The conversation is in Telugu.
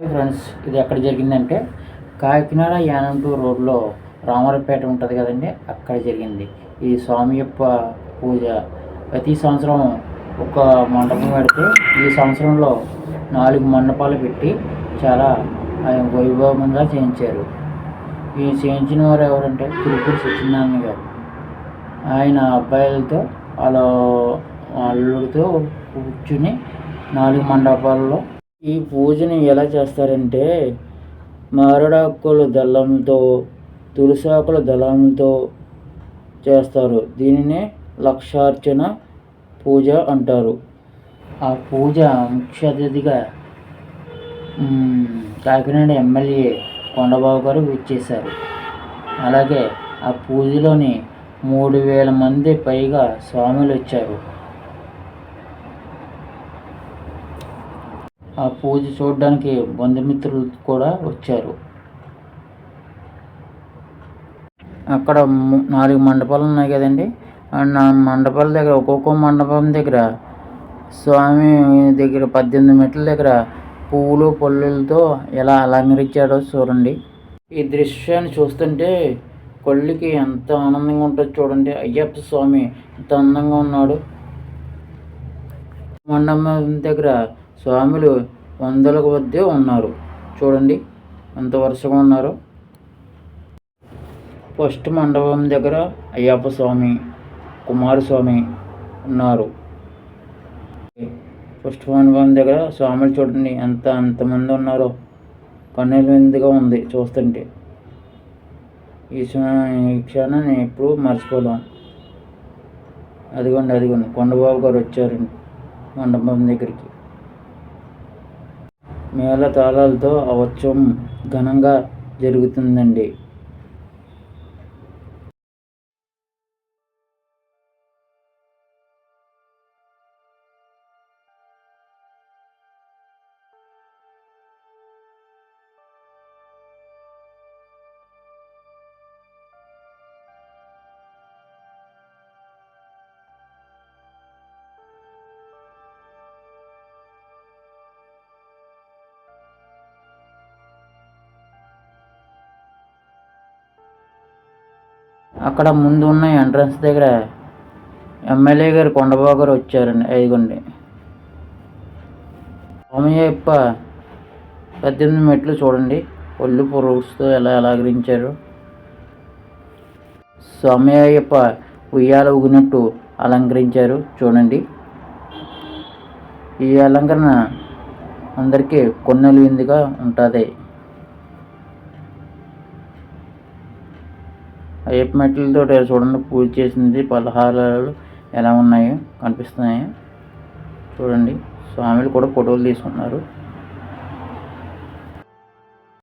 ఫ్రెండ్స్ ఇది ఎక్కడ జరిగిందంటే కాకినాడ యానంటూరు రోడ్లో రామరపేట ఉంటుంది కదండి అక్కడ జరిగింది. ఈ స్వామి యొక్క పూజ. ప్రతి సంవత్సరం ఒక మండపం పెడితే ఈ సంవత్సరంలో నాలుగు మండపాలు పెట్టి చాలా ఆయన వైభవంగా చేయించారు. ఈ చేయించిన వారు ఎవరంటే తిరుపతి సత్యనారాయణ గారు. ఆయన అబ్బాయిలతో వాళ్ళ అల్లుడితో కూర్చుని నాలుగు మండపాల్లో ఈ పూజని ఎలా చేస్తారంటే మారడాకుల దళంతో తులసాకుల దళంతో చేస్తారు. దీనినే లక్షార్చన పూజ అంటారు. ఆ పూజ ముఖ్య అతిథిగా కాకినాడ ఎమ్మెల్యే కొండబాబు గారు విచ్చేశారు. అలాగే ఆ పూజలోని మూడు వేల మంది పైగా స్వాములు వచ్చారు ఆ పూజ చూడడానికి బంధుమిత్రులు కూడా వచ్చారు. అక్కడ నాలుగు మండపాలు ఉన్నాయి కదండి. ఆ నా మండపాల దగ్గర ఒక్కొక్క మండపం దగ్గర స్వామి దగ్గర పద్దెనిమిది మెట్ల దగ్గర పువ్వులు పళ్ళులతో ఎలా అలంకరించాడో చూడండి. ఈ దృశ్యాన్ని చూస్తుంటే కళ్ళకి ఎంత ఆనందంగా ఉంటుందో చూడండి. అయ్యప్ప స్వామి ఎంత అందంగా ఉన్నాడు. మండపం దగ్గర స్వాములు వందల వద్దే ఉన్నారు. చూడండి ఎంత వరుసగా ఉన్నారు. ఫస్ట్ మండపం దగ్గర అయ్యప్ప స్వామి కుమారస్వామి ఉన్నారు. ఫస్ట్ మండపం దగ్గర స్వాములు చూడండి ఎంత అంతమంది ఉన్నారో. కన్నుల విందుగా ఉంది చూస్తుంటే. ఈ క్షణ- ఈ క్షణాన్ని ఎప్పుడు మర్చిపోలేం అదిగోండి అదిగోండి కొండబాబు గారు వచ్చారండి మండపం దగ్గరికి. మేళ తాళాలతో ఆ ఉత్సవం ఘనంగా జరుగుతుందండి. అక్కడ ముందు ఉన్న ఎంట్రన్స్ దగ్గర ఎమ్మెల్యే గారు కొండబాబు గారు వచ్చారండి ఐదుగుండి సోమయ్యప్ప పద్దెనిమిది మెట్లు చూడండి ఒళ్ళు పురుగుతో ఎలా అలంకరించారు. స్వామి అయ్యప్ప ఉయ్యాల ఊగినట్టు అలంకరించారు చూడండి. ఈ అలంకరణ అందరికీ కొన్నెలిగిందిగా ఉంటుంది. అయ్యప్ప మెట్లతో చూడండి. పూజ చేసింది పలహారాలు ఎలా ఉన్నాయో కనిపిస్తున్నాయి. చూడండి. స్వామిలు కూడా ఫోటోలు తీసుకున్నారు.